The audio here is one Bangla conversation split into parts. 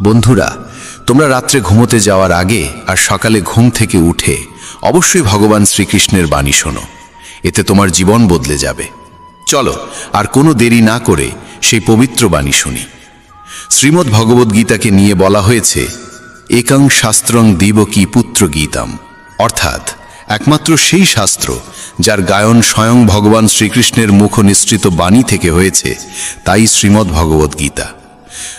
বন্ধুরা, তোমরা রাত্রে ঘুমোতে যাওয়ার আগে আর সকালে ঘুম থেকে উঠে অবশ্যই ভগবান শ্রীকৃষ্ণের বাণী শোনো। এতে তোমার জীবন বদলে যাবে। চলো, আর কোনো দেরি না করে সেই পবিত্র বাণী শুনি। শ্রীমদ্ ভগবদ্গীতাকে নিয়ে বলা হয়েছে, একাং শাস্ত্রং দিব কি পুত্র গীতাম। অর্থাৎ, একমাত্র সেই শাস্ত্র যার গায়ন স্বয়ং ভগবান শ্রীকৃষ্ণের মুখ নিঃসৃত বাণী থেকে হয়েছে, তাই শ্রীমদ্ ভগবদ্গীতা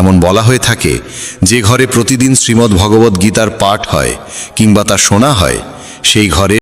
এমন বলা হয়ে থাকে, যে ঘরে প্রতিদিন শ্রীমদ্ ভগবদ্ গীতার পাঠ হয় কিংবা তা শোনা হয়, সেই ঘরে